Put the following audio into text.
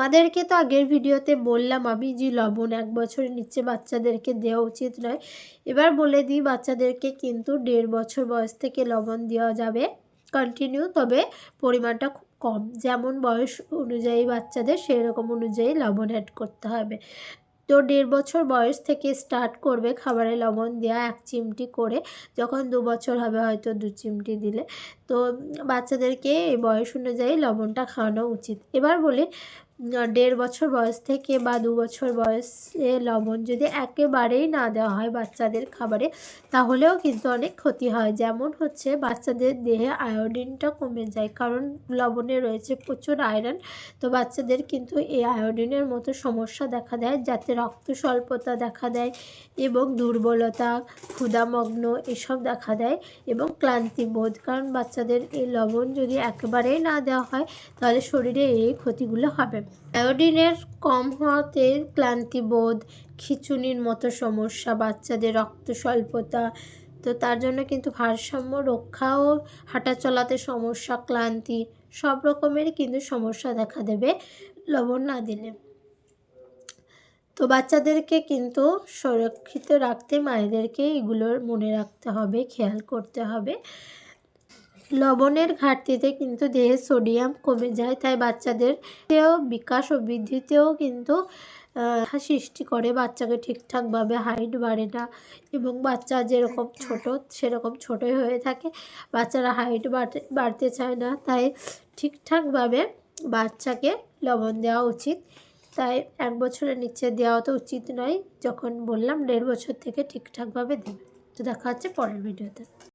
তোমাদেরকে তো আগের ভিডিওতে বললাম আমি যে লবণ এক বছরের নিচে বাচ্চাদেরকে দেওয়া উচিত নয়। এবার বলে দিই, বাচ্চাদেরকে কিন্তু দেড় বছর বয়স থেকে লবণ দেওয়া যাবে কন্টিনিউ তবে পরিমাণটা খুব কম। যেমন বয়স অনুযায়ী বাচ্চাদের সেই রকম অনুযায়ী লবণ অ্যাড করতে হবে। তো দেড় বছর বয়স থেকে স্টার্ট করবে খাবারে লবণ দেওয়া এক চিমটি করে, যখন দু বছর হবে হয়তো দু চিমটি দিলে। তো বাচ্চাদেরকে এই বয়স অনুযায়ী লবণটা খাওয়ানো উচিত। এবার বলি দেড় বছর বয়স থেকে বা দু বছর বয়সে লবণ যদি একেবারেই না দেওয়া হয় বাচ্চাদের খাবারে, তাহলেও কিন্তু অনেক ক্ষতি হয়। যেমন হচ্ছে বাচ্চাদের দেহে আয়োডিনটা কমে যায়, কারণ লবণে রয়েছে প্রচুর আয়রন। তো বাচ্চাদের কিন্তু এই আয়োডিনের মতো সমস্যা দেখা দেয়, যাতে রক্ত স্বল্পতা দেখা দেয় এবং দুর্বলতা ক্ষুদামগ্ন এসব দেখা দেয় এবং ক্লান্তি বোধ। কারণ বাচ্চাদের এই লবণ যদি একেবারেই না দেওয়া হয়, তাহলে শরীরে এই ক্ষতিগুলো হবে। আয়োডিনের কম হওয়াতে ক্লান্তিবোধ, খিচুনির মতো সমস্যা, বাচ্চাদের রক্ত স্বল্পতা তো তার জন্য কিন্তু ভারসাম্য রক্ষা ও হাঁটা চলাতে সমস্যা, ক্লান্তি, সব রকমের কিন্তু সমস্যা দেখা দেবে লবণ না দিলে। তো বাচ্চাদেরকে কিন্তু সুরক্ষিত রাখতে মায়েদেরকে এগুলোর মনে রাখতে হবে, খেয়াল করতে হবে। লবণের ঘাটতিতে কিন্তু দেহে সোডিয়াম কমে যায় তাই বাচ্চাদেরকেও বিকাশ ও বৃদ্ধিতেও কিন্তু সৃষ্টি করে। বাচ্চাকে ঠিকঠাকভাবে হাইট বাড়ে না এবং বাচ্চা যেরকম ছোট সেরকম ছোটই হয়ে থাকে। বাচ্চারা হাইট বাড়তে বাড়তে চায় না তাই ঠিকঠাকভাবে বাচ্চাকে লবণ দেওয়া উচিত। তাই এক বছরের নিচে দেওয়া তো উচিত নয় যখন বললাম দেড় বছর থেকে ঠিকঠাকভাবে দেবে। তো দেখা হচ্ছে পরের ভিডিওতে।